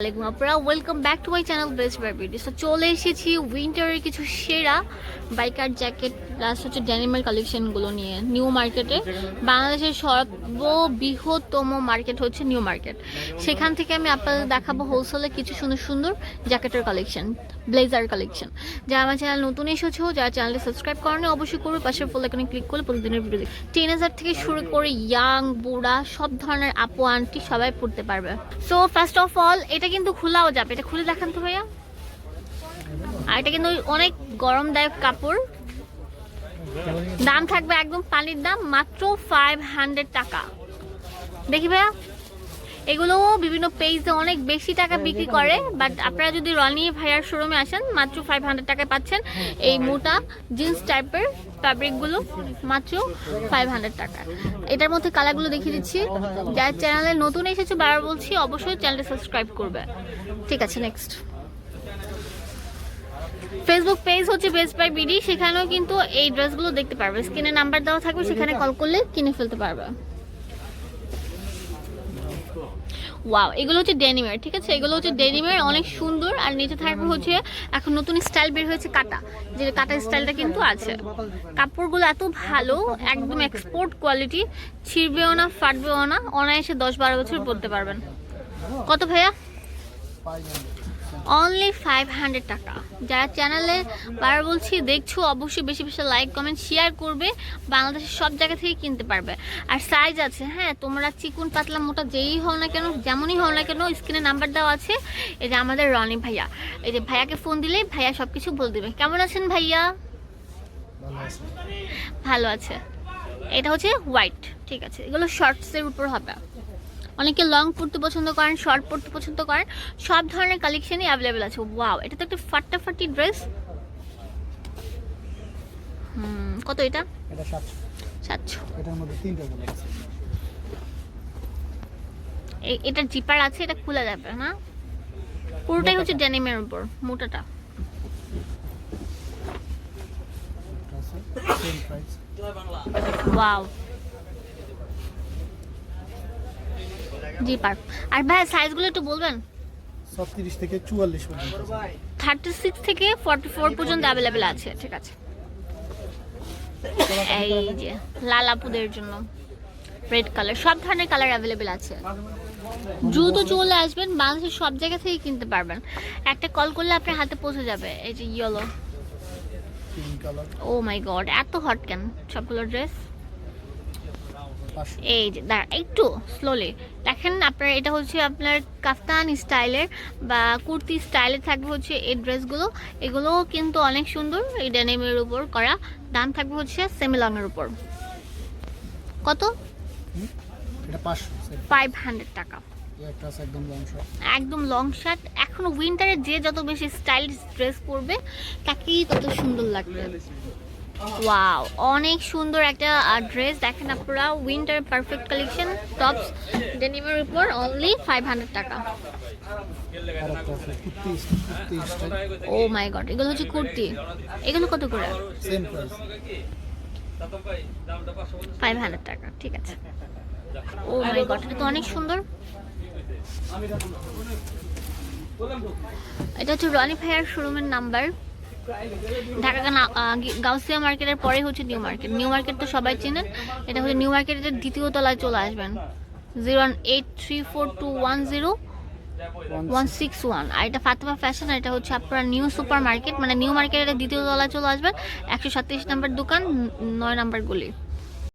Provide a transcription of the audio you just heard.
Welcome back to my channel best by beauty so চলে এসেছি উইন্টারের কিছু সেরা বাইকার জ্যাকেট প্লাস হচ্ছে ড্যানিমের কালেকশনগুলো নিয়ে। নিউ মার্কেটে বাংলাদেশের সর্ববৃহত্তম মার্কেট হচ্ছে নিউ মার্কেট সেখান থেকে আমি আপনাদের দেখাবো হোলসেলে কিছু সুন্দর সুন্দর জ্যাকেটের কালেকশন ব্লেজার কালেকশন যারা আমার চ্যানেল নতুন এসেছ, যারা চ্যানেলটি সাবস্ক্রাইব করেনি, অবশ্যই করবে। পাশের ফল এখানে ক্লিক করলে প্রতিদিনের ভিডিও দেখি টিনেজার থেকে শুরু করে ইয়াং বুড়া, সব ধরনের আপু আন্টি সবাই পড়তে পারবে। সো ফার্স্ট অফ অল এটা কিন্তু খোলাও যাবে। এটা খুলে দেখান তো ভাইয়া। আর এটা কিন্তু অনেক গরমদায়ক কাপড়। দাম থাকবে একদম পানির দাম মাত্র ফাইভ হান্ড্রেড টাকা। দেখি ভাইয়া এগুলো বিভিন্ন পেজে অনেক বেশি টাকা বিক্রি করে বাট আপনারা যদি রনি ভাইয়ার শোরুমে আসেন মাত্র ফাইভ হান্ড্রেড টাকায় পাচ্ছেন এই মোটা জিন্স টাইপের ফ্যাব্রিকগুলো মাত্র ফাইভ হান্ড্রেড টাকা। এটার মধ্যে কালারগুলো দেখিয়ে দিচ্ছি। যার চ্যানেলে নতুন এসেছে বারবার বলছি অবশ্যই চ্যানেলটি সাবস্ক্রাইব করবে। ঠিক আছে নেক্সট ফেসবুক পেজ হচ্ছে বেস্ট বাই বিডি সেখানেও কিন্তু এই ড্রেসগুলো দেখতে পারবে। স্ক্রিনে নাম্বার দেওয়া থাকবে সেখানে কল করলে কিনে ফেলতে পারবে। ওয়াও এগুলো হচ্ছে ডেনিমের ঠিক আছে? এগুলো হচ্ছে ডেনিমের অনেক সুন্দর। আর নিচে থাকবে হচ্ছে এখন নতুন স্টাইল বের হয়েছে কাটা যে কাটা স্টাইলটা কিন্তু আছে। কাপড়গুলো এত ভালো একদম এক্সপোর্ট কোয়ালিটি ছিঁড়বেও না ফাটবেও না অনায়াসে দশ বারো বছর পরতে পারবেন। কত ভাইয়া? অনলি ফাইভ হান্ড্রেড টাকা। যারা চ্যানেলে বার বলছি, দেখছ, অবশ্যই বেশি বেশি লাইক কমেন্ট শেয়ার করবে। বাংলাদেশের সব জায়গা থেকে কিনতে পারবে। আর সাইজ আছে হ্যাঁ তোমরা চিকুন, পাতলা, মোটা, যেই হও না কেন, যেমনই হও না কেন স্ক্রিনে নাম্বার দেওয়া আছে। এই যে আমাদের রনি ভাইয়া। এই যে ভাইয়াকে ফোন দিলেই ভাইয়া সব কিছু বলে দেবে। কেমন আছেন ভাইয়া? ভালো আছে। এটা হচ্ছে হোয়াইট ঠিক আছে। এগুলো শর্টসের উপর হবে। অনেকে লং পড়তে পছন্দ করেন শর্ট পড়তে পছন্দ করেন সব ধরনের কালেকশনই অ্যাভেলেবেল আছে। ওয়াও এটা তো একটা ফাটাফাটি ড্রেস হুম কত এটা? এটা সাতশো। সাতশো। এটার মধ্যে তিনটা কালার আছে। জিপার আছে এটা খোলা যাবে না পুরোটাই হচ্ছে ডেনিমের উপর মোটাটা। এটা ওয়াও জিপার আর ভাই সাইজগুলো একটু বলবেন? ছত্রিশ থেকে চুয়াল্লিশ পর্যন্ত। আছে। থার্টি সিক্স থেকে ফর্টি ফোর পর্যন্ত অ্যাভেলেবেল আছে ঠিক আছে। এই যে লাল আপুদের জন্য রেড কালার সব ধরনের কালার অ্যাভেলেবেল আছে। দ্রুত চলে আসবেন বাংলাদেশের সব জায়গা থেকে কিনতে পারবেন। একটা কল করলে আপনার হাতে পৌঁছে যাবে এই যে ইয়েলো ও মাই গড এত হট কেন? সবগুলো ড্রেস এই যে দাঁড়া একটু স্লোলি দেখেন আপনার এটা হচ্ছে আপনার কাফতান স্টাইলের বা কুর্তি স্টাইলের থাকবে হচ্ছে এই ড্রেসগুলো। এগুলোও কিন্তু অনেক সুন্দর এই ডেনিমের উপর করা। দাম থাকবে হচ্ছে সেমিলংয়ের উপর। কত? ফাইভ হান্ড্রেড টাকা। একদম লং একদম লং শার্ট এখন উইন্টারে যে যত বেশি স্টাইলিশ ড্রেস পরবে তাকেই তত সুন্দর লাগবে। ওয়াও অনেক সুন্দর একটা ড্রেস দেখেন আপনারা উইন্টার পারফেক্ট কালেকশন টপস ডেনিমের উপর অনলি ফাইভ হান্ড্রেড টাকা। ও মাই গড এগুলো হচ্ছে কুর্তি। এগুলো কত করে? ফাইভ হান্ড্রেড টাকা ঠিক আছে। ও মাই গড এটা তো অনেক সুন্দর। এটা হচ্ছে রনি ভাইয়ার শোরুমের নাম্বার ঢাকা গাউসিয়া মার্কেটের পরে হচ্ছে নিউ মার্কেট। নিউ মার্কেট তো সবাই চেনেন। এটা হচ্ছে নিউ মার্কেটের দ্বিতীয় তলায় চলে আসবেন। Zero one eight three four two one zero one six one. আর এটা ফাতেমা ফ্যাশন এটা হচ্ছে আপনার নিউ সুপার মার্কেট মানে নিউ মার্কেটের দ্বিতীয় তলায় চলে আসবেন। একশো সাতত্রিশ নাম্বার দোকান নয় নাম্বার গলি।